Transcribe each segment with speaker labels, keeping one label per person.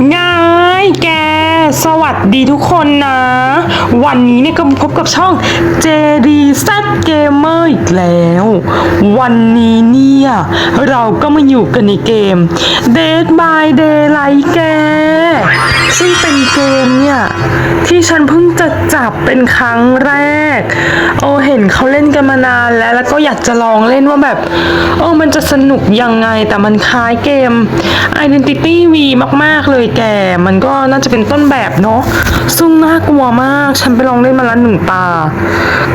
Speaker 1: 你 看 วัสดีทุกคนนะ วันนี้เนี่ยก็พบกับช่อง JD Z Gamer อีกแล้ว วันนี้เนี่ย เราก็มาอยู่กันในเกม Dead by Daylight แก ซึ่งเป็นเกมเนี่ย ที่ฉันเพิ่งจะจับเป็นครั้งแรก โอ้เห็นเขาเล่นกันมานานแล้ว แล้วก็อยากจะลองเล่นว่าแบบเออมันจะสนุกยังไงแต่มันคล้ายเกม Identity V มาก ๆ เลยแก มันก็น่าจะเป็นต้นแบบเนาะซึ่งน่ากลัวมาก ฉันไปลองเล่นมาแล้วหนึ่งตา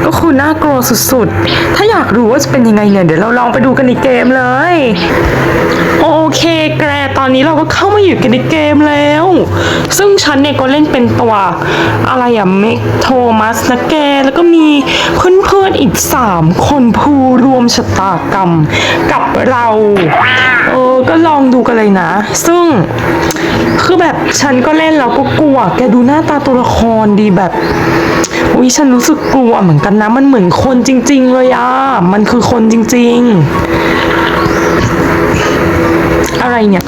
Speaker 1: ก็คือน่ากลัวสุดๆ ถ้าอยากรู้ว่าจะเป็นยังไงเนี่ยเดี๋ยวเราลองไปดูกันในเกมเลย โอเคแกตอนนี้เราก็เข้ามาอยู่กันในเกมแล้ว ซึ่งฉันเนี่ยก็เล่นเป็นตัวอะไรอะเมกโทมัสนะแก แล้วก็มีเพื่อนๆอีก 3 คนผู้รวมชะตากรรมกับเรา เออ ก็ลองดูกันเลยนะ ซึ่ง คือแบบฉันก็เล่นแล้วก็กลัว แกดูหน้าตาตัวละครดีแบบอุ้ยฉันรู้สึกกลัวเหมือนกันนะ มันเหมือนคนจริง ๆ เลยอะ มันคือคนจริง ๆ อะไรเนี่ย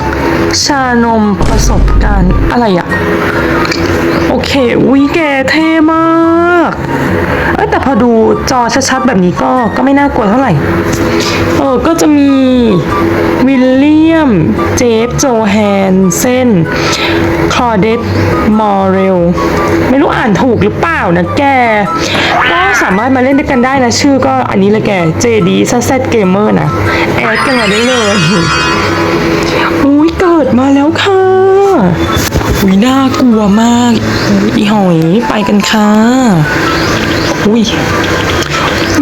Speaker 1: ชานมประสบการณ์อะไรอะโอเควิแกเท่มากเอ้แต่พอดูจอชัดๆแบบนี้ก็ก็ไม่น่ากลัวเท่าไหร่ เออ ก็จะมีวิลเลียม เจฟ โจแฮนเซนคลอเดตมอร์เรล ไม่รู้อ่านถูกหรือเปล่านะแก ก็สามารถมาเล่นด้วยกันได้นะ ชื่อก็อันนี้เลยแก JD z z Gamer นะ แอดกันมาได้เลย มาแล้วค่ะอุ้ยน่ากลัวมาก อีหอยไปกันค่ะอุ้ย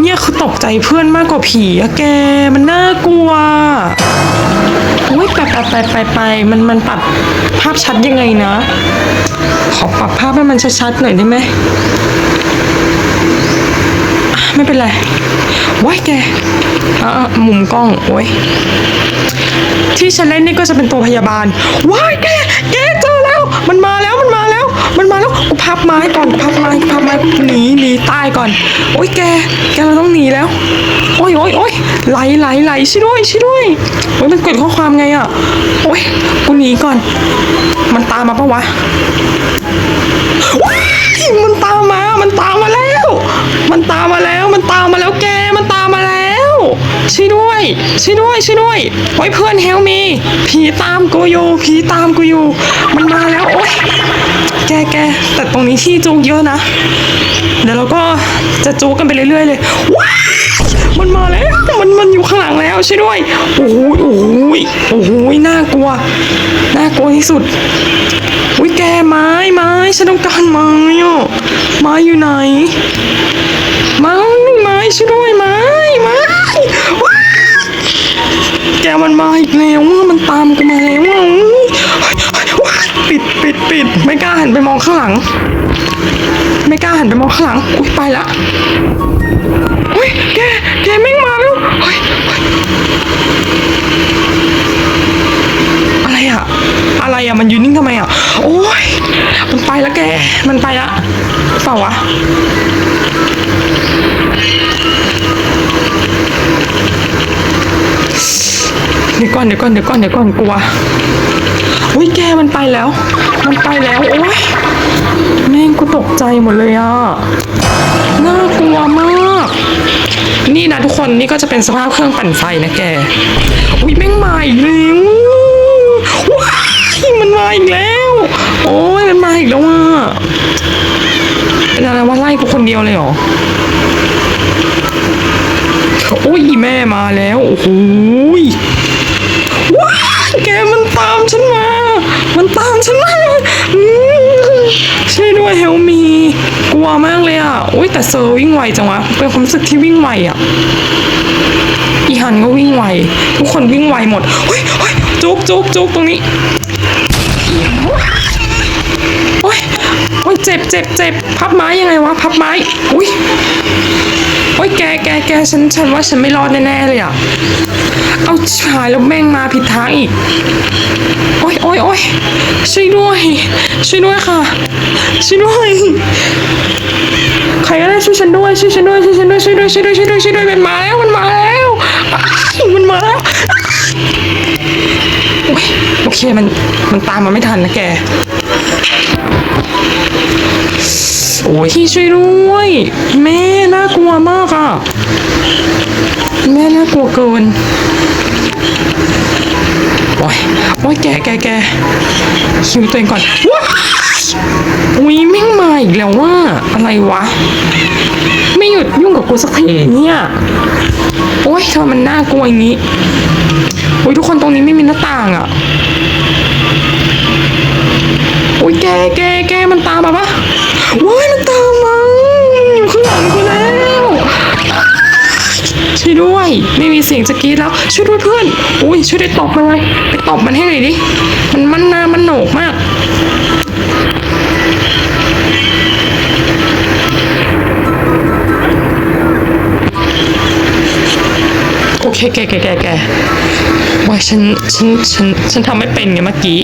Speaker 1: เนี่ยคือตกใจเพื่อนมากกว่าผีอะแก มันน่ากลัวอุ้ยไปไปไปไปไปมันมันปรับภาพชัดยังไงนะ ขอปรับภาพให้มันชัดๆหน่อยได้ไหม ไม่เป็นไรว้ายแกอะอะมุมกล้องโอ้ยที่ฉันเล่นนี่ก็จะเป็นตัวพยาบาลว้ายแก แล้วพับไม้ก่อนพับไม้พับไม้หนีหนีตายก่อน โอ้ยแก แกเราต้องหนีแล้ว โอ้ยโอ้ยโอ้ยไหลไหลไหลช่วยด้วยช่วยด้วยโอ้ยมันเกิดข้อความไงอะโอ้ยกูหนีก่อน มันตามมาปะวะว้ามันตามมา มันตามมาแล้ว มันตามมาแล้ว มันตามมาแล้วแก มันต ช่วยด้วยช่วยด้วยช่วยด้วยโอ้ยเพื่อนเฮลมีผีตามกูอยู่ผีตามกูอยู่มันมาแล้วโอ้ยแกแกแต่ตรงนี้ที่จูกเยอะนะ เดี๋ยวเราก็จะจูกกันไปเรื่อยๆเลยว้ามันมาแล้วมันมันอยู่ข้างหลังแล้วช่วยด้วยโอ้โหโอ้โหโอ้โหน่ากลัวน่ากลัวที่สุดอุ้ยแกไม้ไม้ฉันต้องการไม้อะไม้อยู่ไหนม้ไม้ มันไปละเปล่าวะเดี๋ยวก่อนเดี๋ยวก่อนเดี๋ยวก่อนเดี๋ยวก่อนกลัวอุ้ยแกมันไปแล้ว มันไปแล้วโอ้ยแม่งกูตกใจหมดเลยอะน่ากลัวมาก นี่นะทุกคนนี่ก็จะเป็นสภาพเครื่องปั่นไฟนะแกอุ้ยแม่งมาอีกแล้วว้าย มาอีกแล้ว โอ้ยมันมาอีกแล้วอะเป็นอะไรว่าไล่กูคนเดียวเลยเหรอโอ้ยแม่มาแล้วโอ้โหยว้าแกมันตามฉันมา มันตามฉันมาช่วยด้วยเฮลมีกลัวมากเลยอะโอ้ยแต่เซอร์วิ่งไวจังวะเป็นความรู้สึกที่วิ่งไวอะอีฮันก็วิ่งไวทุกคนวิ่งไวหมดเฮ้ยเฮ้ยจุกจุกจุกตรงนี้ โอ้ยโอ้ยเจ็บเจ็บเจ็บพับไม้ยังไงวะ พับไม้ อุ้ยโอ้ยแกแกแกฉันฉันว่าฉันไม่รอดแน่ๆเลยอะ เอาชายแล้วแม่งมาผิดทางอีก โอ้ยโอ้ยโอ้ยช่วยด้วย ช่วยด้วยค่ะ ช่วยด้วยใครก็ได้ช่วยฉันด้วยช่วยฉันด้วยช่วยฉันด้วยช่วยด้วยช่วยด้วยช่วยด้วยช่วยด้วยมันมาแล้วมันมาแล้วมันมาแล้ว โอ้ยโอเคมันมันตามมาไม่ทันนะแก โอ้ยพี่ช่วยด้วย แม่น่ากลัวมากอะแม่น่ากลัวเกิน โอ้ยโอ้ยแกแกแกคิวตัวเองก่อนว้าอุ้ยแม่งมาอีกแล้วว่า อะไรวะ ไม่หยุดยุ่งกับกูสักทีเนี่ย โอ้ยทำไมมันน่ากลัวอย่างนี้ โอ้ยทุกคนตรงนี้ไม่มีหน้าต่างอะ่ะโอ้ยแกแกแกมันตามมาปะโอ้ยมันตามมาอยู่ข้างหลังกูแล้วช่วยด้วย ไม่มีเสียงจะกรีดแล้วช่วยด้วยเพื่อนอุ้ยช่วยได้ตบมันเลยไปตบมันให้หน่อยดิมันมันหนามันโหนกมากโอเคแกแกแกแก ว่าฉันฉันฉันฉันทำไม่เป็นไงเมื่อกี้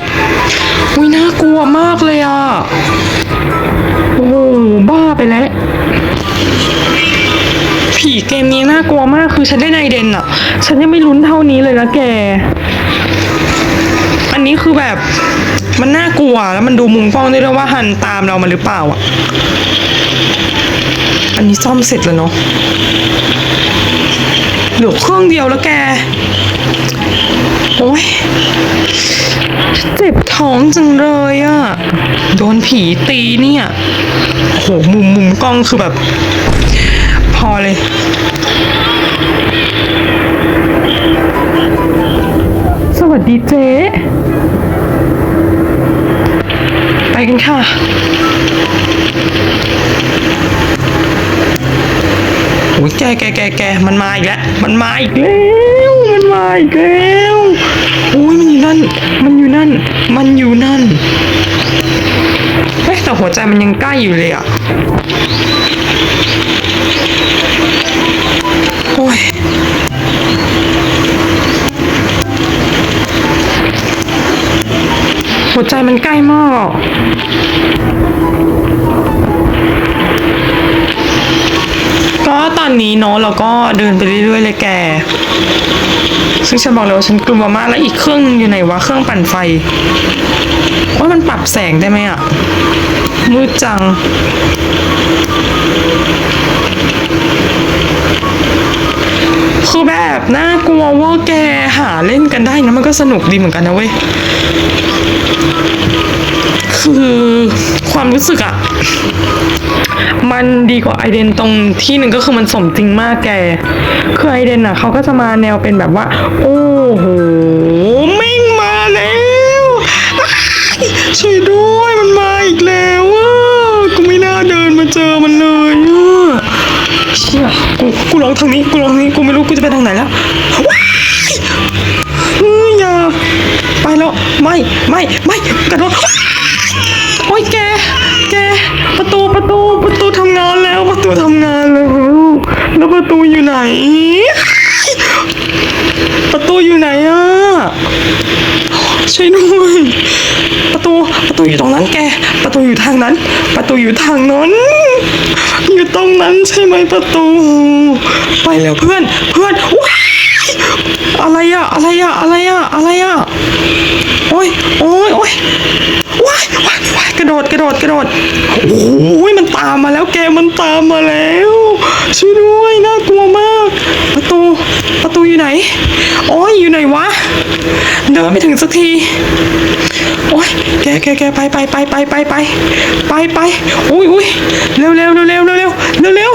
Speaker 1: อุ้ยน่ากลัวมากเลยอะโอ้บ้าไปแล้วผีเกมนี้น่ากลัวมากคือฉันได้ในเดนอะ ฉันยังไม่ลุ้นเท่านี้เลยนะแก อันนี้คือแบบมันน่ากลัวแล้วมันดูมุมกล้องได้ด้วยว่าหันตามเรามาหรือเปล่าอะ อันนี้ซ่อมเสร็จแล้วเนาะเหลือเครื่องเดียวแล้วแก โอ้ยเจ็บท้องจังเลยอะ่ะ โดนผีตีเนี่ยโหมุมมุมกล้องคือแบบ พอเลยสวัสดีเจ๊ ไปกันค่ะ แกแกแกแกมันมาอีกแล้วมันมาอีกแล้วมันมาอีกแล้วโอ้ยมันอยู่นั่น มันอยู่นั่น มันอยู่นั่นเฮ้ยแต่หัวใจมันยังใกล้อยู่เลยอะโอ้ยหัวใจมันใกล้มาก ก็ตอนนี้เนาะเราก็เดินไปเรื่อยๆเลยแก ซึ่งฉันบอกเลยว่าฉันกลัวมากแล้วอีกเครื่องอยู่ไหนวะเครื่องปั่นไฟว่ามันปรับแสงได้ไหมอะมืดจังคือแบบน่ากลัวว่าแกหาเล่นกันได้นะมันก็สนุกดีเหมือนกันนะเว้ย คือความรู้สึกอะ มันดีกว่าไอเดนตรงที่หนึ่งก็คือมันสมจริงมากแก คือไอเดนอะเขาก็จะมาแนวเป็นแบบว่า โอ้โหมิ่งมาแล้วช่วยด้วยมันมาอีกแล้วกูไม่น่าเดินมาเจอมันเลยเชี่ยกูกูลองทางนี้กูลองทางนี้กูไม่รู้กูจะไปทางไหนแล้วเฮ้ยอย่าไปแล้วไม่ไม่ไม่กระโดดโอ้ยแกแกประตูประตู ตูทำงานแล้วแล้วประตูอยู่ไหน ประตูอยู่ไหนอะช่วยด้วยประตูประตูอยู่ตรงนั้นแก ประตูอยู่ทางนั้น ประตูอยู่ทางนั้นอยู่ตรงนั้นใช่ไหมประตู ไปแล้วเพื่อนเพื่อนอะไรอะอะไรอะอะไรอะอะไรอะโอ้ยโอ้ยโอ้ยว้ายว้ายว้ายกระโดดกระโดดกระโดดโอ้ย ตามมาแล้วแกมันตามมาแล้วช่วยด้วยน่ากลัวมาก ประตูประตูอยู่ไหน โอ้ยอยู่ไหนวะ เดินไม่ถึงสักที โอ้ยแกแกแกไปไปไปไปไปไปไปไปอุ้ยอุ้ยเร็วเร็วเร็วเร็วเร็วเร็วเร็ว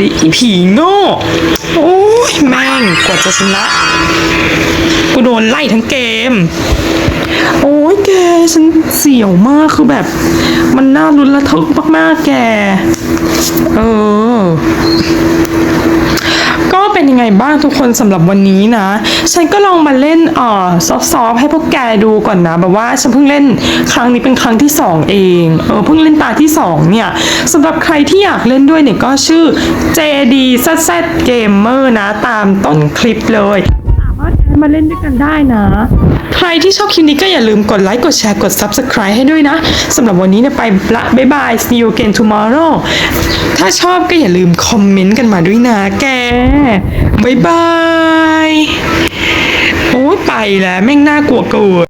Speaker 1: ดิอีผีโง่โอ้ยแม่งกว่าจะชนะกูโดนไล่ทั้งเกม โอ้ยแกฉันเสียวมากคือแบบ มันน่ารุนระทึกมากๆแก เออ ยังไงบ้างทุกคนสำหรับวันนี้นะ ฉันก็ลองมาเล่นเอ่อซอฟๆให้พวกแกดูก่อนนะแบบว่าฉันเพิ่งเล่นครั้งนี้เป็นครั้งที่สองเองเออเพิ่งเล่นตาที่สองเนี่ยสำหรับใครที่อยากเล่นด้วยเนี่ยก็ชื่อ JD ZZ Gamer นะ ตามต้นคลิปเลยามารถแอดมาเล่นด้วยกันได้นะ ใครที่ชอบคลิปนี้ก็อย่าลืมกดไลค์กดแชร์กด Subscribe ให้ด้วยนะสำหรับวันนี้นะไปละบ๊ายบาย see you again tomorrow ถ้าชอบก็อย่าลืมคอมเมนต์กันมาด้วยนะแกบ๊ายบายโอ้ยไปแล้วแม่งน่ากลัวเกิน